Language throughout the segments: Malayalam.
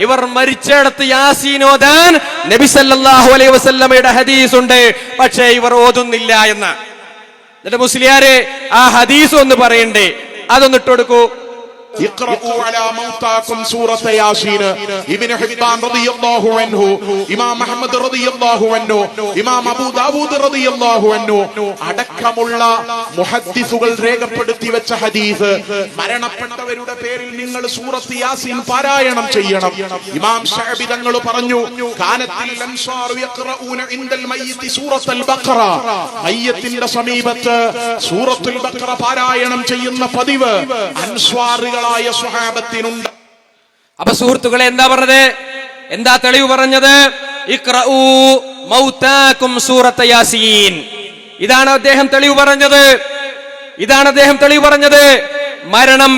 ഇവർ മരിച്ചിടത്ത് യാസീനോദാൻ നബി സല്ലല്ലാഹു അലൈഹി വസല്ലമയുടെ ഹദീസ് ഉണ്ട് പക്ഷേ ഇവർ ഓതുന്നില്ല എന്ന്. എന്നിട്ട് മുസ്ലിയാരെ ആ ഹദീസ് ഒന്ന് പറയണ്ടേ? അതൊന്ന് ഇട്ട് കൊടുക്കൂ. അടക്കമുള്ള മുഹദ്ദിസുകൾ രേഖപ്പെടുത്തി വെച്ച ഹദീസ് മരണപ്പെട്ടവരുടെ പേരിൽ നിങ്ങൾ സൂറത്ത് യാസീൻ പാരായണം ചെയ്യണം. ഇമാം ഷഹബി തങ്ങൾ പറഞ്ഞു മയ്യത്തിന്റെ സമീപത്ത് സൂറത്തുൽ ബഖറ പാരായണം ചെയ്യുന്ന പതിവ് അൻസ്വാറുകളായ സ്വഹാബത്തിനുണ്ട്. അപ്പൊ സുഹൃത്തുക്കളെ എന്താ പറഞ്ഞത്? എന്താ തെളിവ് പറഞ്ഞത്? യാസീൻ. ഇതാണ് അദ്ദേഹം തെളിവ് പറഞ്ഞത്. ഇതാണ് അദ്ദേഹം തെളിവ് പറഞ്ഞത്. മരണം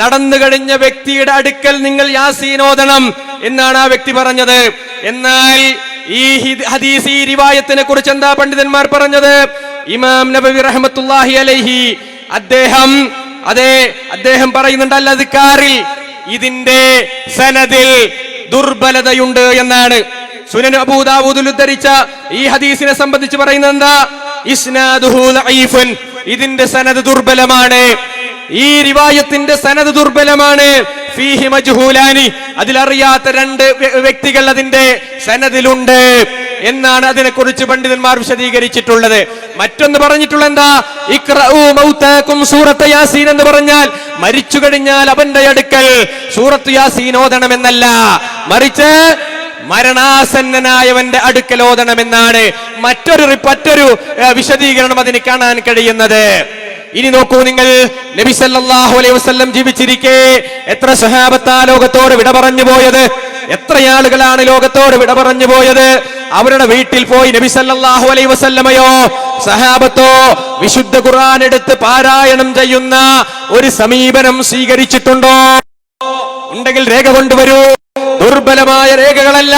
നടന്നു കഴിഞ്ഞ വ്യക്തിയുടെ അടുക്കൽ നിങ്ങൾ യാസീനോദണം എന്നാണ് ആ വ്യക്തി പറഞ്ഞത്. എന്നാൽ ഈ ഹദീസ് ഈ റിവായത്തിനെ കുറിച്ച് എന്താ പണ്ഡിതന്മാർ പറഞ്ഞത്? ഇമാം നബി റഹ്മത്തുള്ളാഹി അലൈഹി. അദ്ദേഹം അതെ അദ്ദേഹം പറയുന്നുണ്ട് അധികാറിൽ ഇതിന്റെ സനദിൽ ദുർബലതയുണ്ട് എന്നാണ്. സുനൻ അബൂദാവൂദിൽ ഉദ്ധരിച്ച ഈ ഹദീസിനെ സംബന്ധിച്ച് പറയുന്നത് എന്താ? ഇസ്നാദുഹു. ഇതിന്റെ സനദ് ദുർബലമാണ്. ഈ റിവായത്തിന്റെ സനദ് ദുർബലമാണ്. ഫീഹി മജ്ഹൂലാനി. അതിലറിയാത്ത രണ്ട് വ്യക്തികൾ അതിന്റെ സനദിലുണ്ട്. എന്നാണ് അതിനെക്കുറിച്ച് പണ്ഡിതന്മാർ വിശദീകരിച്ചിട്ടുള്ളത്. മറ്റൊന്ന് പറഞ്ഞിട്ടുള്ള എന്താ? സൂറത്ത് യാസീൻ എന്ന് പറഞ്ഞാൽ മരിച്ചു കഴിഞ്ഞാൽ അവന്റെ അടുക്കൽ സൂറത്ത് യാസീൻ ഓതണമെന്നല്ല. മറിച്ച് മരണാസന്നനായവന്റെ അടുക്കൽ ഓതണമെന്നാണ് മറ്റൊരു മറ്റൊരു വിശദീകരണം അതിന് കാണാൻ കഴിയുന്നത്. ഇനി നോക്കൂ നിങ്ങൾ. നബി സല്ലല്ലാഹു അലൈഹി വസല്ലം ജീവിച്ചിരിക്കെ എത്ര സഹാബത്താ ലോകത്തോട് വിട പറഞ്ഞു പോയത്? എത്ര ആളുകളാണ് ലോകത്തോട് വിട പറഞ്ഞു പോയത്? അവരുടെ വീട്ടിൽ പോയി നബി സല്ലല്ലാഹു അലൈഹി വസല്ലമയോ സഹാബത്തോ വിശുദ്ധ ഖുർആൻ എടുത്ത് പാരായണം ചെയ്യുന്ന ഒരു സമീപനം സ്വീകരിച്ചിട്ടുണ്ടോ? ഉണ്ടെങ്കിൽ രേഖ കൊണ്ടുവരൂ. ദുർബലമായ രേഖകളല്ല.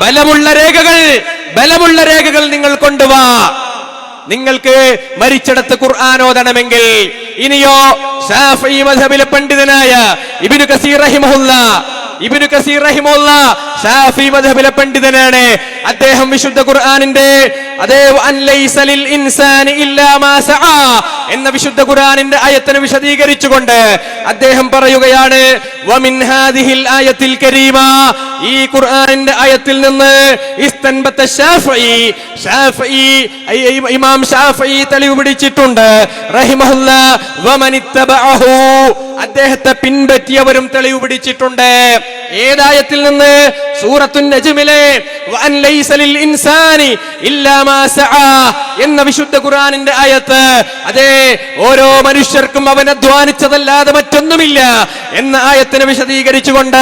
ബലമുള്ള രേഖകൾ ബലമുള്ള രേഖകൾ നിങ്ങൾ കൊണ്ടുവാ. നിങ്ങൾക്ക് മരിച്ചിടത്ത് ഖുർആൻ ഓതണമെങ്കിൽ ഇനിയോ ഷാഫി പണ്ഡിതനായ ഇബിനു കസീർ റഹിമുല്ല ഇബിനു കസീർ റഹിമുല്ല ഷാഫി മദ്ഹബിലെ പണ്ഡിതനാണ്. അദ്ദേഹം വിശുദ്ധ ഖുർആനിന്റെ അതേ അൻ ലൈസ ലിൽ ഇൻസാനി എന്ന വിശുദ്ധ ഖുർആനിന്റെ ആയത്തിനെ വിശദീകരിച്ചുകൊണ്ട് അദ്ദേഹം പറയുകയാണ് ആയത്തിൽ കരീമ. ഈ ഖുർആനിന്റെ ആയത്തിൽ നിന്ന് ഇമാം ഷാഫി തെളിവ് പിടിച്ചിട്ടുണ്ട്. അദ്ദേഹത്തെ പിൻപറ്റിയവരും തെളിവ് പിടിച്ചിട്ടുണ്ട്. ഏതായത്തിൽ നിന്ന് സൂറത്തുൻ നജ്മിലെ വഅൻ ലൈസ ലിൽ ഇൻസാനി ഇല്ലാ മാ സആ എന്ന വിശുദ്ധ ഖുർആനിന്റെ ആയത്ത് അതെ ഓരോ മനുഷ്യർക്കും അവൻ അധ്വാനിച്ചതല്ലാതെ മറ്റൊന്നുമില്ല എന്ന ആയത്തിനെ വിശദീകരിച്ചുകൊണ്ട്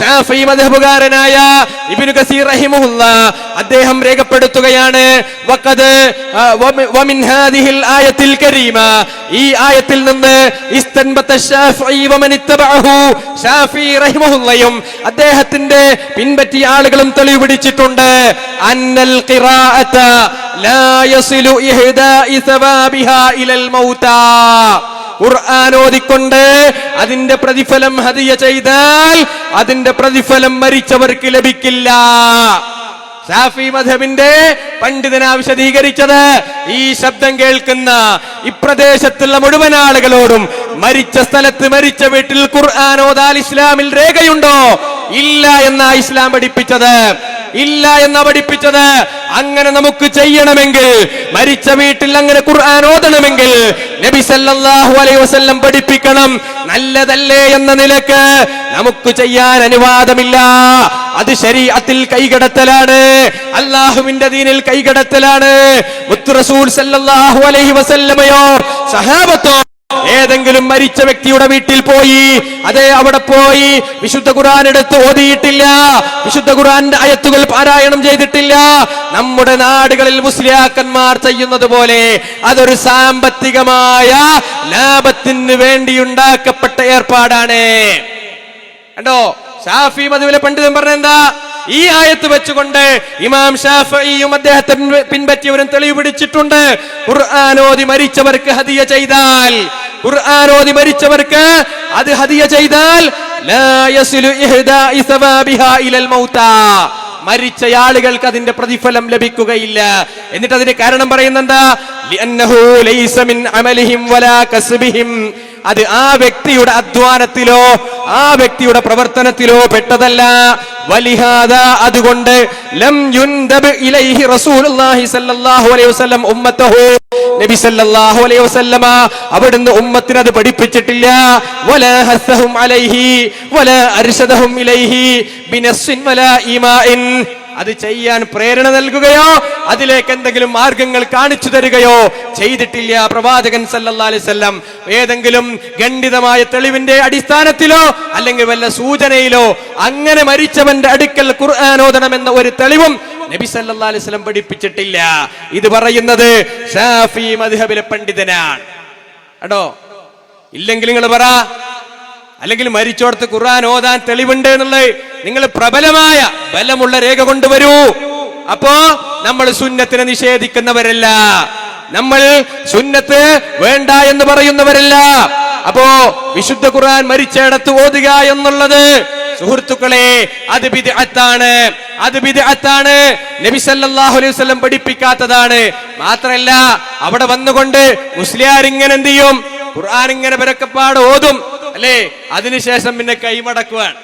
ഷാഫി മദ്ഹബുകാരനായ ഇബ്നു കസീർ റഹിമഹുല്ല അദ്ദേഹം രേഖപ്പെടുത്തുകയാണ് വഖദ് വമിൻ ഹാദിഹിൽ ആയത്തിൽ കരീമ ഈ ആയത്തിൽ നിന്ന് ഇസ്തൻബത്ത ഷാഫി വമൻ ഇത്തബഅഹു ഷാഫി റഹിമഹുല്ലയും അദ്ദേഹത്തിന്റെ പിൻപറ്റിയ ആളുകളും തെളിവ് പിടിച്ചിട്ടുണ്ട്. അന്നൽ ഖുർആൻ ഓതിക്കൊണ്ട് അതിന്റെ പ്രതിഫലം ഹദിയ ചെയ്താൽ അതിന്റെ പ്രതിഫലം മരിച്ചവർക്ക് ലഭിക്കില്ല. ഷാഫി മധബിന്റെ പണ്ഡിതനാ വിശദീകരിച്ചത് ഈ ശബ്ദം കേൾക്കുന്ന ഇപ്രദേശത്തുള്ള മുഴുവൻ ആളുകളോടും മരിച്ച സ്ഥലത്ത് മരിച്ച വീട്ടിൽ ഖുർആൻ ഓതാൽ ഇസ്ലാമിൽ രേഖയുണ്ടോ? ഇല്ല എന്നാ ഇസ്ലാം പഠിപ്പിച്ചത്. ഇല്ല എന്ന് പഠിപ്പിച്ചത് അങ്ങനെ നമുക്ക് ചെയ്യണമെങ്കിൽ മരിച്ച വീട്ടിൽ അങ്ങനെ ഖുർആൻ ഓതണമെങ്കിൽ നബി സല്ലല്ലാഹു അലൈഹി വസല്ലം പഠിപ്പിക്കണം. നല്ലതല്ലേ എന്ന നിലയ്ക്ക് നമുക്ക് ചെയ്യാൻ അനുവാദമില്ല. അത് ശരീഅത്തിൽ കൈകടത്തലാണ്. അള്ളാഹുവിന്റെ ദീനിൽ കൈകടത്തലാണ്. മുത്തു റസൂൽ സല്ലല്ലാഹു അലൈഹി വസല്ലമയോ സഹാബത്തോ ഏതെങ്കിലും മരിച്ച വ്യക്തിയുടെ വീട്ടിൽ പോയി അതെ അവിടെ പോയി വിശുദ്ധ ഖുർആൻ എടുത്ത് ഓതിയിട്ടില്ല വിശുദ്ധ ഖുർആന്റെ അയത്തുകൾ പാരായണം ചെയ്തിട്ടില്ല. നമ്മുടെ നാടുകളിൽ മുസ്ലിയാക്കന്മാർ ചെയ്യുന്നത് പോലെ അതൊരു സാമ്പത്തികമായ ലാഭത്തിന് വേണ്ടി ഉണ്ടാക്കപ്പെട്ട ഏർപ്പാടാണ്. കണ്ടോ? ഷാഫി മധുവിലെ പണ്ഡിതൻ പറഞ്ഞ എന്താ? ഈ ആയത്ത് വെച്ചുകൊണ്ട് ഇമാം ഷാഫിയും അദ്ദേഹത്തെ പിൻപ- പിൻപറ്റിയവരും തെളിവ് പിടിച്ചിട്ടുണ്ട്. ഖുർആാനോദി മരിച്ചവർക്ക് ഹദിയ ചെയ്താൽ ഖുർആാനോദി മരിച്ചവർക്ക് അത് ഹദിയ ചെയ്താൽ മരിച്ച ആളുകൾക്ക് അതിന്റെ പ്രതിഫലം ലഭിക്കുകയില്ല. എന്നിട്ട് അതിന്റെ കാരണം പറയുന്നെന്താ? അത് ആ വ്യക്തിയുടെ അധ്വാനത്തിലോ ആ വ്യക്തിയുടെ പ്രവർത്തനത്തിലോ പെട്ടതല്ല. വലിഹാദ അതുകൊണ്ട് ലം യുൻദബ് ഇലൈഹി റസൂലുള്ളാഹി സല്ലല്ലാഹു അലൈഹി വസല്ലം ഉമ്മത്തഹു. നബി സല്ലല്ലാഹു അലൈഹി വസല്ലമ അവിടുന്ന് ഉമ്മത്തിന് അത് പഠിപ്പിച്ചിട്ടില്ല. വലാ ഹസ്സഹും അലൈഹി വലാ അർശദഹും ഇലൈഹി ബിനസ്സിൻ വലാ ഈമാഇൻ. അത് ചെയ്യാൻ പ്രേരണ നൽകുകയോ അതിലേക്ക് എന്തെങ്കിലും മാർഗങ്ങൾ കാണിച്ചു തരികയോ ചെയ്തിട്ടില്ല. പ്രവാചകൻ വസല്ലം ഏതെങ്കിലും ഖണ്ഡിതമായ തെളിവിന്റെ അടിസ്ഥാനത്തിലോ അല്ലെങ്കിൽ വല്ല സൂചനയിലോ അങ്ങനെ മരിച്ചവന്റെ അടുക്കൽ ഖുർആാനോദനം എന്ന ഒരു തെളിവും നബി സല്ലല്ലാഹു അലൈഹി വസല്ലം പഠിപ്പിച്ചിട്ടില്ല. ഇത് പറയുന്നത് ഷാഫി പണ്ഡിതനാണ്. കേട്ടോ ഇല്ലെങ്കിൽ നിങ്ങൾ പറ അല്ലെങ്കിൽ മരിച്ചോടത്ത് ഖുർആൻ ഓതാൻ തെളിവുണ്ട് എന്നുള്ളത് നിങ്ങൾ പ്രബലമായ ബലമുള്ള രേഖ കൊണ്ടുവരൂ. അപ്പോ നമ്മൾ സുന്നത്തിനെ നിഷേധിക്കുന്നവരല്ല. നമ്മൾ സുന്നത്ത് വേണ്ട എന്ന് പറയുന്നവരല്ല. അപ്പോ വിശുദ്ധ ഖുർആൻ മരിച്ചിടത്ത് ഓതുക എന്നുള്ളത് സുഹൃത്തുക്കളെ അത് ബിദ്അത്താണ്. അത് ബിദ്അത്താണ്. നബി സല്ലല്ലാഹു അലൈഹി വസല്ലം പഠിപ്പിക്കാത്തതാണ്. മാത്രല്ല അവിടെ വന്നുകൊണ്ട് മുസ്ലിയാർ ഇങ്ങനെ എന്ത് ചെയ്യും? ഖുർആൻ ഇങ്ങനെ പരക്കപ്പാട് ഓതും. അല്ലേ? അതിനുശേഷം പിന്നെ കൈമടക്കുവാൻ.